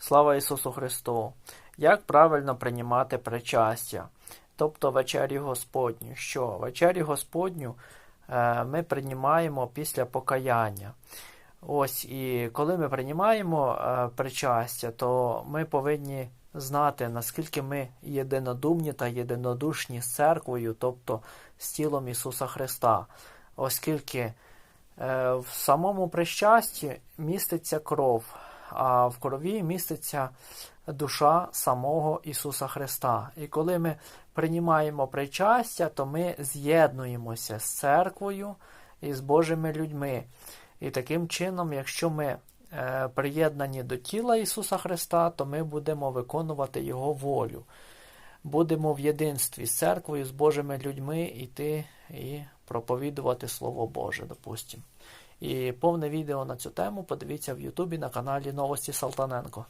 Слава Ісусу Христу! Як правильно приймати причастя, тобто вечерю Господню? Що? Вечерю Господню е, ми приймаємо після покаяння. Ось, і коли ми приймаємо е, причастя, то ми повинні знати, наскільки ми єдинодумні та єдинодушні з церквою, тобто з тілом Ісуса Христа, оскільки е, в самому причасті міститься кров, а в крові міститься душа самого Ісуса Христа. І коли ми приймаємо причастя, то ми з'єднуємося з церквою і з Божими людьми. І таким чином, якщо ми е, приєднані до тіла Ісуса Христа, то ми будемо виконувати Його волю. Будемо в єдинстві з церквою, з Божими людьми йти і проповідувати Слово Боже, допустимо. І повне відео на цю тему подивіться в Ютубі на каналі Новості Салтаненко.